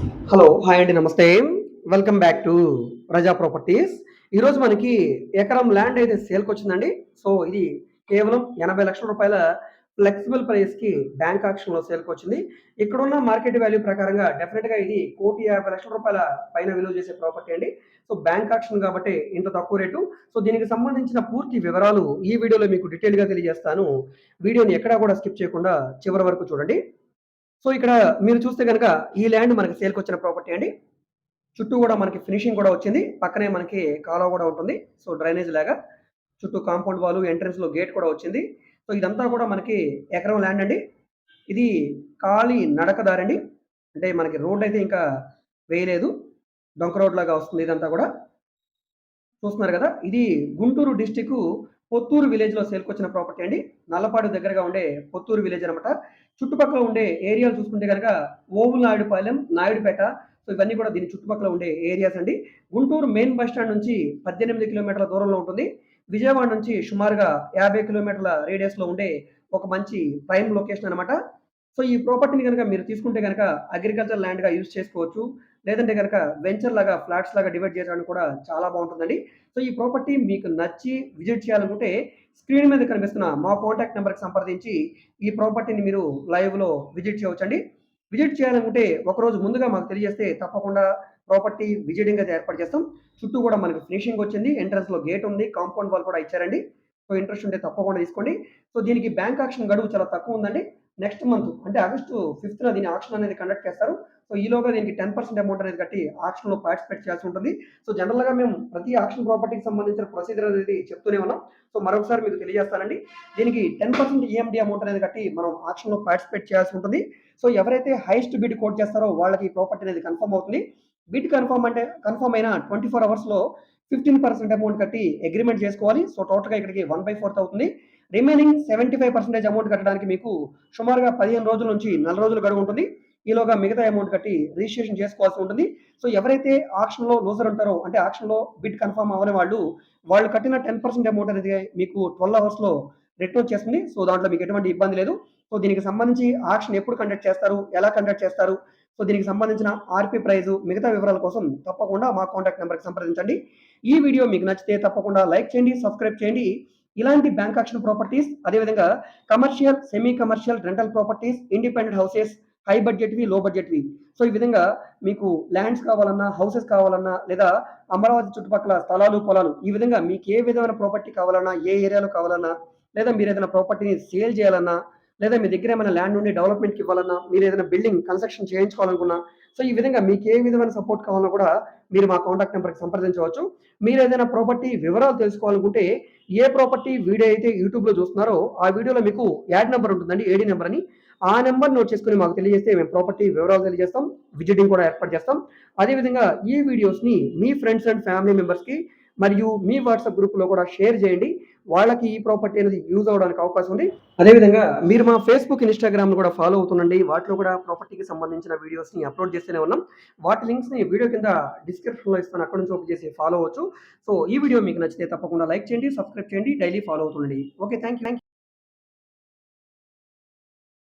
Hello hi అండి నమస్తే. Welcome back to Praja properties ఈరోజు మనకి ఎకరం ల్యాండ్ అయితే సేల్కి వచ్చిందండి. సో ఇది కేవలం ఎనభై లక్షల రూపాయల ఫ్లెక్సిబుల్ ప్రైస్కి బ్యాంక్ ఆక్షన్లో సేల్కి వచ్చింది. ఇక్కడున్న మార్కెట్ వాల్యూ ప్రకారంగా డెఫినెట్గా ఇది కోటి యాభై లక్షల రూపాయల పైన విలువ చేసే ప్రాపర్టీ అండి. సో బ్యాంక్ ఆక్షన్ కాబట్టి ఇంత తక్కువ రేటు. సో దీనికి సంబంధించిన పూర్తి వివరాలు ఈ వీడియోలో మీకు డీటెయిల్గా తెలియజేస్తాను. వీడియోని ఎక్కడా కూడా స్కిప్ చేయకుండా చివరి వరకు చూడండి. సో ఇక్కడ మీరు చూస్తే కనుక ఈ ల్యాండ్ మనకి సేల్కి వచ్చిన ప్రాపర్టీ అండి. చుట్టూ కూడా మనకి ఫినిషింగ్ కూడా వచ్చింది. పక్కనే మనకి కాలువ కూడా ఉంటుంది. సో డ్రైనేజ్ లాగా చుట్టూ కాంపౌండ్ వాల్ ఎంట్రన్స్లో గేట్ కూడా వచ్చింది. సో ఇదంతా కూడా మనకి ఎకరం ల్యాండ్ అండి. ఇది ఖాళీ నడకదారండి అంటే మనకి రోడ్ అయితే ఇంకా వేయలేదు. డొంక రోడ్ లాగా వస్తుంది ఇదంతా కూడా. చూస్తున్నారు కదా ఇది గుంటూరు డిస్టిక్ పొత్తూరు విలేజ్లో సేల్కి వచ్చిన ప్రాపర్టీ అండి. నల్లపాడు దగ్గరగా ఉండే పొత్తూరు విలేజ్ అనమాట. చుట్టుపక్కల ఉండే ఏరియాలు చూసుకుంటే కనుక ఓవుల నాయుడుపాలెం నాయుడుపేట. సో ఇవన్నీ కూడా దీని చుట్టుపక్కల ఉండే ఏరియాస్ అండి. గుంటూరు మెయిన్ బస్ స్టాండ్ నుంచి పద్దెనిమిది కిలోమీటర్ల దూరంలో ఉంటుంది. విజయవాడ నుంచి సుమారుగా యాభై కిలోమీటర్ల రేడియస్లో ఉండే ఒక మంచి ప్రైమ్ లొకేషన్ అనమాట. సో ఈ ప్రాపర్టీని కనుక మీరు తీసుకుంటే కనుక అగ్రికల్చర్ ల్యాండ్గా యూజ్ చేసుకోవచ్చు. లేదంటే కనుక వెంచర్ లాగా ఫ్లాట్స్ లాగా డివైడ్ చేయడానికి కూడా చాలా బాగుంటుందండి. సో ఈ ప్రాపర్టీ మీకు నచ్చి విజిట్ చేయాలనుకుంటే స్క్రీన్ మీద కనిపిస్తున్న మా కాంటాక్ట్ నెంబర్కి సంప్రదించి ఈ ప్రాపర్టీని మీరు లైవ్లో విజిట్ చేయవచ్చండి. విజిట్ చేయాలనుకుంటే ఒకరోజు ముందుగా మాకు తెలియజేస్తే తప్పకుండా ప్రాపర్టీ విజిటింగ్ అయితే ఏర్పాటు చేస్తాం. చుట్టూ కూడా మనకి ఫినిషింగ్ వచ్చింది ఎంట్రన్స్లో గేట్ ఉంది కాంపౌండ్ వాల్ కూడా ఇచ్చారండి. సో ఇంట్రెస్ట్ ఉంటే తప్పకుండా తీసుకోండి. సో దీనికి బ్యాంక్ ఆక్షన్ గడువు చాలా తక్కువ ఉందండి. నెక్స్ట్ మంత్ అంటే ఆగస్టు ఫిఫ్త్న దీని ఆక్షన్ అనేది కండక్ట్ చేస్తారు. సో ఈలోగా దీనికి టెన్ పర్సెంట్ అమౌంట్ అనేది కట్టి ఆక్షన్లో పార్టిసిపేట్ చేయాల్సి ఉంటుంది. సో జనరల్గా మేము ప్రతి ఆక్షన్ ప్రాపర్టీకి సంబంధించిన ప్రొసీజర్ అనేది చెప్తూనే ఉన్నాం. సో మరొకసారి మీకు తెలియజేస్తానండి. దీనికి టెన్ పర్సెంట్ ఈఎండి అమౌంట్ అనేది కట్టి మనం ఆక్షన్లో పార్టిసిపేట్ చేయాల్సి ఉంటుంది. సో ఎవరైతే హైయెస్ట్ బిడ్ కోట్ చేస్తారో వాళ్ళకి ఈ ప్రాపర్టీ అనేది కన్ఫర్మ్ అవుతుంది. బిడ్ కన్ఫర్మ్ అంటే కన్ఫర్మ్ అయిన ట్వంటీ ఫోర్ అవర్స్లో ఫిఫ్టీన్ పర్సెంట్ అమౌంట్ కట్టి అగ్రిమెంట్ చేసుకోవాలి. సో టోటల్గా ఇక్కడికి వన్ బై ఫోర్త్ అవుతుంది. Remaining seventy five percentage amount కట్టడానికి మీకు సుమారుగా పదిహేను రోజుల నుంచి నెల రోజులు గడువు ఉంటుంది. ఈలోగా మిగతా అమౌంట్ కట్టి రిజిస్ట్రేషన్ చేసుకోవాల్సి ఉంటుంది. సో ఎవరైతే ఆక్షన్లో లూజర్ ఉంటారో అంటే ఆక్షన్లో బిడ్ కన్ఫర్మ్ అవ్వని వాళ్ళు వాళ్ళు కట్టిన టెన్ పర్సెంట్ అమౌంట్ అనేది మీకు ట్వెల్వ్ అవర్స్లో రిటర్న్ వచ్చేస్తుంది సో దాంట్లో మీకు ఎటువంటి ఇబ్బంది లేదు. సో దీనికి సంబంధించి ఆక్షన్ ఎప్పుడు కండక్ట్ చేస్తారు? ఎలా కండక్ట్ చేస్తారు? సో దీనికి సంబంధించిన ఆర్పీ ప్రైజు మిగతా వివరాల కోసం తప్పకుండా మా కాంటాక్ట్ నెంబర్కి సంప్రదించండి. ఈ వీడియో మీకు నచ్చితే తప్పకుండా లైక్ చేయండి సబ్స్క్రైబ్ చేయండి. ఇలాంటి బ్యాంక్ ఆక్షన్ ప్రాపర్టీస్ అదేవిధంగా commercial semi commercial rental properties independent houses high బడ్జెట్వి low బడ్జెట్వి సో ఈ విధంగా మీకు ల్యాండ్స్ కావాలన్నా హౌసెస్ కావాలన్నా లేదా అమరావతి చుట్టుపక్కల స్థలాలు పొలాలు ఈ విధంగా మీకు ఏ విధమైన ప్రాపర్టీ కావాలన్నా ఏ ఏరియాలో కావాలన్నా లేదా మీరు ఏదైనా ప్రాపర్టీని సేల్ చేయాలన్నా లేదా మీ దగ్గర ఏమైనా ల్యాండ్ ఉండి డెవలప్మెంట్కి ఇవ్వాలన్నా మీరు ఏదైనా బిల్డింగ్ కన్స్ట్రక్షన్ చేయించుకోవాలనుకున్నా సో ఈ విధంగా మీకు ఏ విధమైన సపోర్ట్ కావాలన్నా కూడా మీరు మా కాంటాక్ట్ నెంబర్కి సంప్రదించవచ్చు. మీరు ఏదైనా ప్రాపర్టీ వివరాలు తెలుసుకోవాలనుకుంటే ఏ ప్రాపర్టీ వీడియో అయితే యూట్యూబ్లో చూస్తున్నారో ఆ వీడియోలో మీకు యాడ్ నెంబర్ ఉంటుందండి ఏడీ నెంబర్ అని. ఆ నెంబర్ నోట్ చేసుకుని మాకు తెలియజేస్తే మేము ప్రాపర్టీ వివరాలు తెలియజేస్తాం విజిటింగ్ కూడా ఏర్పాటు చేస్తాం. అదేవిధంగా ఈ వీడియోస్ని మీ ఫ్రెండ్స్ అండ్ ఫ్యామిలీ మెంబర్స్కి మరియు మీ వాట్సాప్ గ్రూప్లో కూడా షేర్ చేయండి. వాళ్ళకి ఈ ప్రాపర్టీ అనేది యూజ్ అవడానికి అవకాశం ఉంది. అదేవిధంగా మీరు మా ఫేస్బుక్ ఇన్స్టాగ్రామ్ కూడా ఫాలో అవుతుండండి. వాటిలో కూడా ప్రాపర్టీకి సంబంధించిన వీడియోస్ని అప్లోడ్ చేస్తూనే ఉన్నాం. వాటి లింక్స్ని వీడియో కింద డిస్క్రిప్షన్లో ఇస్తాను. అక్కడ నుంచి ఓపెన్ చేసి ఫాలో అవ్వచ్చు. సో ఈ వీడియో మీకు నచ్చితే తప్పకుండా లైక్ చేయండి సబ్స్క్రైబ్ చేయండి daily follow అవుతుండండి. Okay thank you